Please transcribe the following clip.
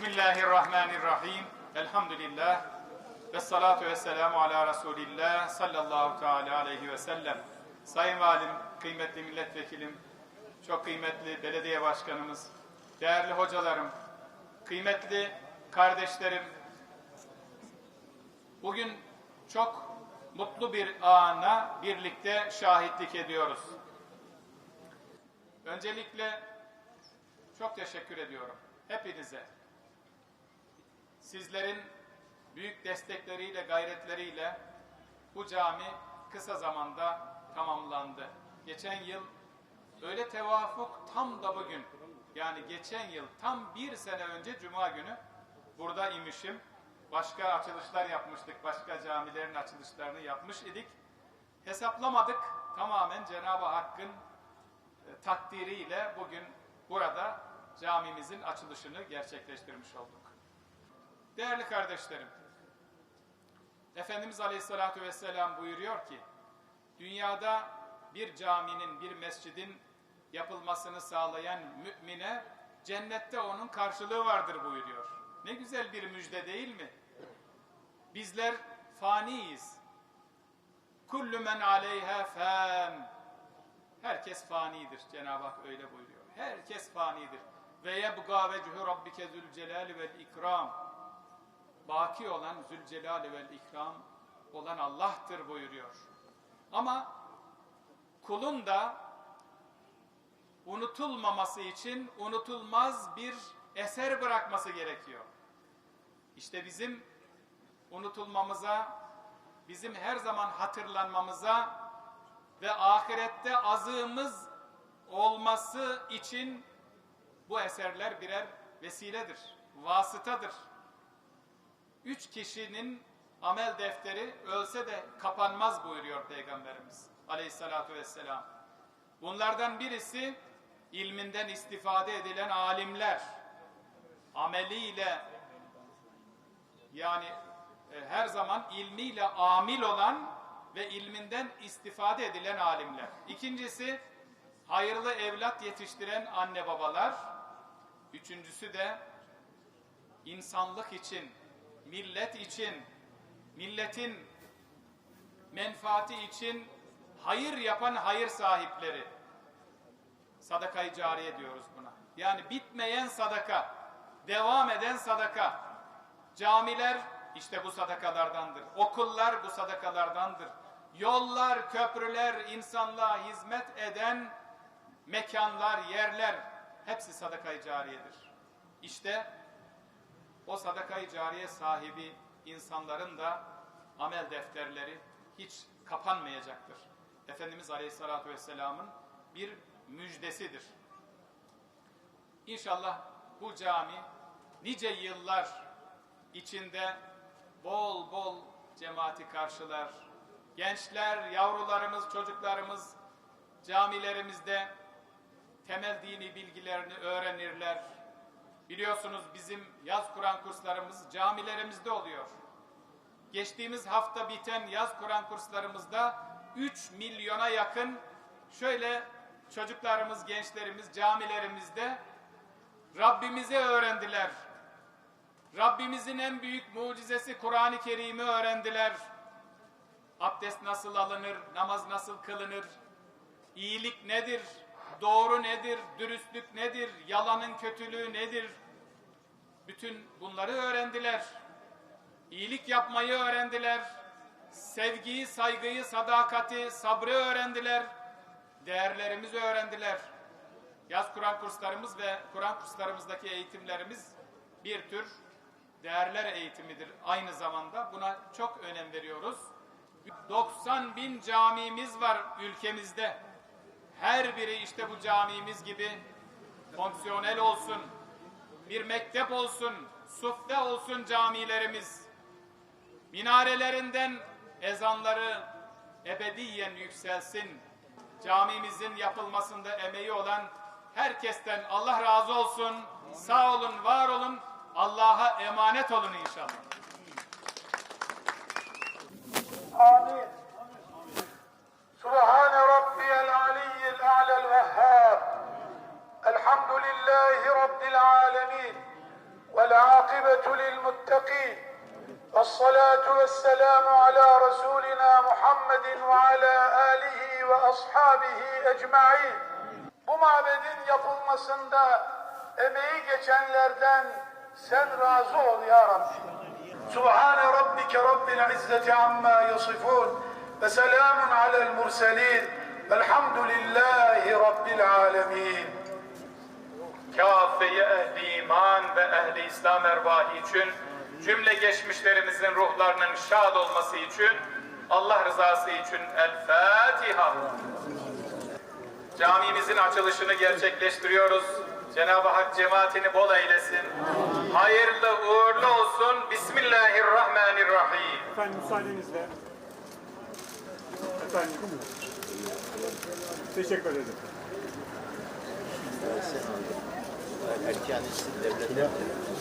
Bismillahirrahmanirrahim. Elhamdülillah. Ve salatu ve selamu ala Resulillah sallallahu teala aleyhi ve sellem. Sayın Valim, kıymetli milletvekilim, çok kıymetli belediye başkanımız, değerli hocalarım, kıymetli kardeşlerim, bugün çok mutlu bir ana birlikte şahitlik ediyoruz. Öncelikle çok teşekkür ediyorum hepinize. Sizlerin büyük destekleriyle, gayretleriyle bu cami kısa zamanda tamamlandı. Geçen yıl öyle tevafuk tam da bugün, yani geçen yıl tam bir sene önce Cuma günü burada imişim. Başka açılışlar yapmıştık, başka camilerin açılışlarını yapmış idik. Hesaplamadık, tamamen Cenab-ı Hakk'ın e, takdiriyle bugün burada camimizin açılışını gerçekleştirmiş olduk. Değerli kardeşlerim, Efendimiz Aleyhisselatü Vesselam buyuruyor ki, dünyada bir caminin, bir mescidin yapılmasını sağlayan mümine cennette onun karşılığı vardır buyuruyor. Ne güzel bir müjde değil mi? Bizler faniyiz. Kullu men aleyha fan. Herkes fanidir. Cenab-ı Hak öyle buyuruyor. Herkes fanidir. Ve yebgâ vechuhu rabbike zülcelâli vel ikram. Baki olan Zülcelal vel ikram olan Allah'tır buyuruyor. Ama kulun da unutulmaması için unutulmaz bir eser bırakması gerekiyor. İşte bizim unutulmamıza, bizim her zaman hatırlanmamıza ve ahirette azığımız olması için bu eserler birer vesiledir, vasıtadır. Üç kişinin amel defteri ölse de kapanmaz buyuruyor Peygamberimiz aleyhissalatu vesselam. Bunlardan birisi ilminden istifade edilen alimler. Ameliyle yani e, her zaman ilmiyle amil olan ve ilminden istifade edilen alimler. İkincisi hayırlı evlat yetiştiren anne babalar. Üçüncüsü de insanlık için, millet için, milletin menfaati için hayır yapan hayır sahipleri. Sadakayı cariye diyoruz buna. Yani bitmeyen sadaka, devam eden sadaka. Camiler işte bu sadakalardandır. Okullar bu sadakalardandır. Yollar, köprüler, insanlığa hizmet eden mekanlar, yerler hepsi sadakayı cariyedir. İşte o sadakayı cariye sahibi insanların da amel defterleri hiç kapanmayacaktır. Efendimiz Aleyhisselatü Vesselam'ın bir müjdesidir. İnşallah bu cami nice yıllar içinde bol bol cemaati karşılar. Gençler, yavrularımız, çocuklarımız camilerimizde temel dini bilgilerini öğrenirler. Biliyorsunuz bizim yaz Kur'an kurslarımız camilerimizde oluyor. Geçtiğimiz hafta biten yaz Kur'an kurslarımızda 3 milyona yakın şöyle çocuklarımız, gençlerimiz camilerimizde Rabbimizi öğrendiler. Rabbimizin en büyük mucizesi Kur'an-ı Kerim'i öğrendiler. Abdest nasıl alınır, namaz nasıl kılınır, iyilik nedir, doğru nedir, dürüstlük nedir, yalanın kötülüğü nedir? Bütün bunları öğrendiler. İyilik yapmayı öğrendiler. Sevgiyi, saygıyı, sadakati, sabrı öğrendiler. Değerlerimizi öğrendiler. Yaz Kur'an kurslarımız ve Kur'an kurslarımızdaki eğitimlerimiz bir tür değerler eğitimidir aynı zamanda. Buna çok önem veriyoruz. 90 bin camimiz var ülkemizde her biri işte bu camimiz gibi fonksiyonel olsun, bir mektep olsun, sufte olsun camilerimiz. Minarelerinden ezanları ebediyen yükselsin. Camimizin yapılmasında emeği olan herkesten Allah razı olsun. Sağ olun, var olun. Allah'a emanet olun inşallah. Amin. Subhan والسلام على رسولنا محمد وعلى آله وأصحابه أجمعين Bu mabedin yapılmasında emeği geçenlerden sen razı ol ya Rabbi. Subhane rabbike rabbil izzeti amma yasifun ve selamun alel murselin velhamdülillahi rabbil alemin. Kâfe-i ehli iman ve ehli İslam ervahı için cümle geçmişlerimizin ruhlarının şad olması için Allah rızası için El Fatiha. Camimizin açılışını gerçekleştiriyoruz. Cenab-ı Hak cemaatini bol eylesin. Hayırlı uğurlu olsun. Bismillahirrahmanirrahim. Efendim müsaadenizle. Efendim. Teşekkür ederim. erken devlet